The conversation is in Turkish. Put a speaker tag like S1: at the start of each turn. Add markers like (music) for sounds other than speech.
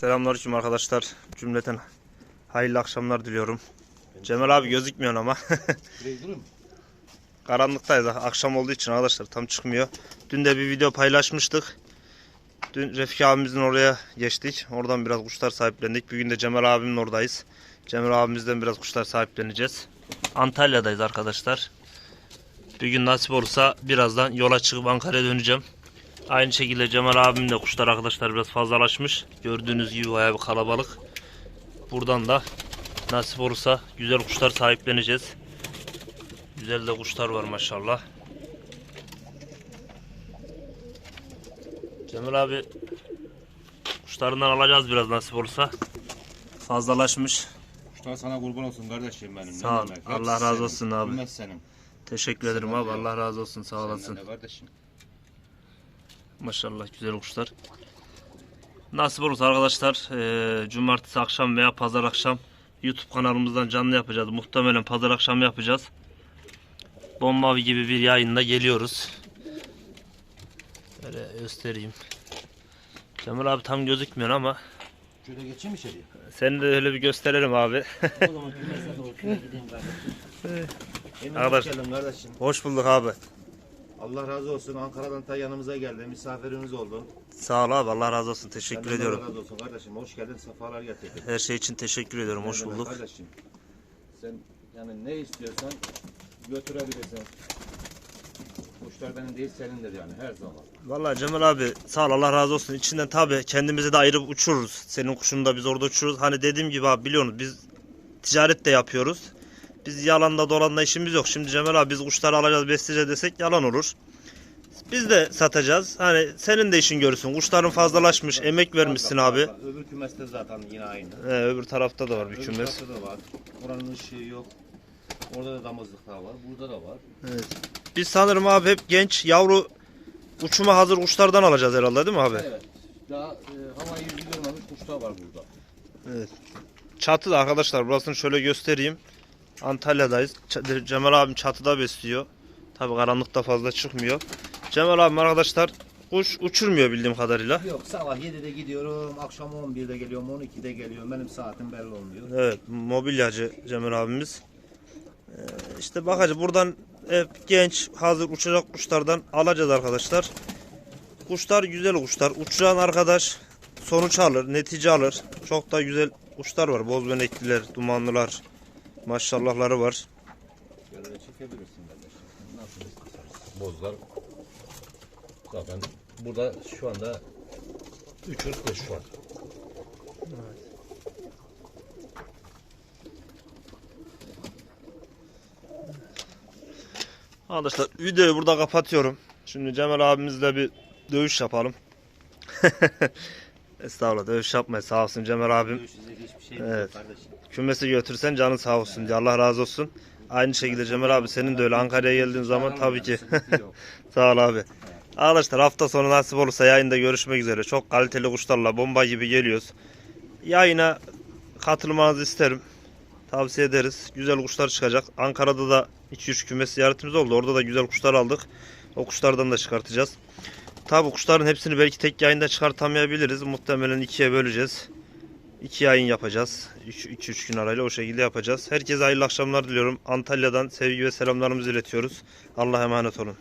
S1: Selamünaleyküm arkadaşlar. Cümleten hayırlı akşamlar diliyorum. Cemal abi gözükmüyor ama. (laughs) Karanlıktayız. Akşam olduğu için arkadaşlar tam çıkmıyor. Dün de bir video paylaşmıştık. Dün Refik abimizin oraya geçtik. Oradan biraz kuşlar sahiplendik. Bugün de Cemal abimin oradayız. Cemal abimizden biraz kuşlar sahipleneceğiz. Antalya'dayız arkadaşlar. Bir gün nasip olursa birazdan yola çıkıp Ankara'ya döneceğim. Aynı şekilde Cemal abim de kuşlar arkadaşlar biraz fazlalaşmış. Gördüğünüz gibi bayağı bir kalabalık. Buradan da nasip olursa güzel kuşlar sahipleneceğiz. Güzel de kuşlar var maşallah. Cemal abi kuşlarından alacağız biraz nasip olursa. Fazlalaşmış.
S2: Kuşlar sana kurban olsun kardeşim benim.
S1: Sağ ol. Allah razı
S2: senin.
S1: olsun abi.
S2: Bilmez senin.
S1: Teşekkür ederim abi. Allah razı olsun. Sağ
S2: Senden
S1: olasın.
S2: de kardeşim.
S1: Maşallah güzel kuşlar. Nasip olursa arkadaşlar eee, cumartesi akşam veya pazar akşam YouTube kanalımızdan canlı yapacağız. Muhtemelen pazar akşam yapacağız. Bomba gibi bir yayında geliyoruz. Böyle göstereyim. Cemal abi tam gözükmüyor ama
S2: Şöyle geçeyim içeriye.
S1: seni de öyle bir gösterelim abi.
S2: o zaman (laughs) gideyim kardeşim. Emin
S1: Arkadaş-
S2: hoş geldin kardeşim.
S1: Hoş bulduk abi.
S2: Allah razı olsun. Ankara'dan ta yanımıza geldi. Misafirimiz oldun.
S1: Sağ ol abi. Allah razı olsun. Teşekkür
S2: Senden de
S1: ediyorum.
S2: Allah razı olsun kardeşim. Hoş geldin. Sefalar getirdin.
S1: Her şey için teşekkür ediyorum. Hoş bulduk.
S2: Kardeşim. Sen yani ne istiyorsan götürebilirsin. Kuşlar benim değil senindir yani her zaman.
S1: Vallahi Cemal abi sağ ol Allah razı olsun. İçinden tabi kendimizi de ayırıp uçururuz. Senin kuşunu da biz orada uçururuz. Hani dediğim gibi abi biliyorsunuz biz ticaret de yapıyoruz. Biz yalanda dolanla işimiz yok. Şimdi Cemal abi biz kuşları alacağız besleyeceğiz desek yalan olur. Biz de satacağız. Hani senin de işin görürsün. Kuşların fazlalaşmış. Emek vermişsin abi.
S2: Öbür kümeste zaten yine aynı.
S1: Ee, öbür tarafta da var bir
S2: Öbür
S1: kümes.
S2: tarafta da var. Oranın ışığı yok. Orada da damızlıklar var. Burada da var.
S1: Evet. Biz sanırım abi hep genç yavru uçuma hazır kuşlardan alacağız herhalde değil mi abi?
S2: Evet. Daha e, havayı yüzü görmemiş kuşlar var burada.
S1: Evet. Çatı da arkadaşlar burasını şöyle göstereyim. Antalya'dayız. Ç- Cemal abim çatıda besliyor. Tabi karanlıkta fazla çıkmıyor. Cemal abim arkadaşlar kuş uçurmuyor bildiğim kadarıyla.
S2: Yok sabah 7'de gidiyorum, akşam 11'de geliyorum, 12'de geliyorum. Benim saatim belli olmuyor.
S1: Evet mobilyacı Cemal abimiz. Ee, işte bakacağız buradan hep genç hazır uçacak kuşlardan alacağız arkadaşlar. Kuşlar güzel kuşlar. Uçuran arkadaş sonuç alır, netice alır. Çok da güzel kuşlar var. Bozbenekliler, dumanlılar. Maşallahları var.
S2: Böyle çekebilirsin kardeşim. Nasıl istersen. Bozlar zaten burada şu anda 3 ırk kuş var.
S1: Arkadaşlar videoyu burada kapatıyorum. Şimdi Cemal abimizle bir dövüş yapalım. (laughs) Estağfurullah dövüş yapmayın sağ olsun Cemal abim.
S2: Hiçbir şey
S1: Evet.
S2: kardeşim.
S1: Kümesi götürsen canın sağ olsun diye Allah razı olsun. Aynı şekilde Cemal abi senin de öyle Ankara'ya geldiğin zaman tabii ki.
S2: Sıkıntı yok. (laughs)
S1: sağ ol abi. Arkadaşlar hafta sonu nasip olursa yayında görüşmek üzere. Çok kaliteli kuşlarla bomba gibi geliyoruz. Yayına katılmanızı isterim. Tavsiye ederiz. Güzel kuşlar çıkacak. Ankara'da da 2-3 kümes ziyaretimiz oldu. Orada da güzel kuşlar aldık. O kuşlardan da çıkartacağız. Tabi kuşların hepsini belki tek yayında çıkartamayabiliriz. Muhtemelen ikiye böleceğiz. İki yayın yapacağız. 2-3 gün arayla o şekilde yapacağız. Herkese hayırlı akşamlar diliyorum. Antalya'dan sevgi ve selamlarımızı iletiyoruz. Allah'a emanet olun.